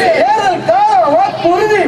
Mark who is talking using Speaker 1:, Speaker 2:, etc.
Speaker 1: தேர்தல் கால வாக்குறுதி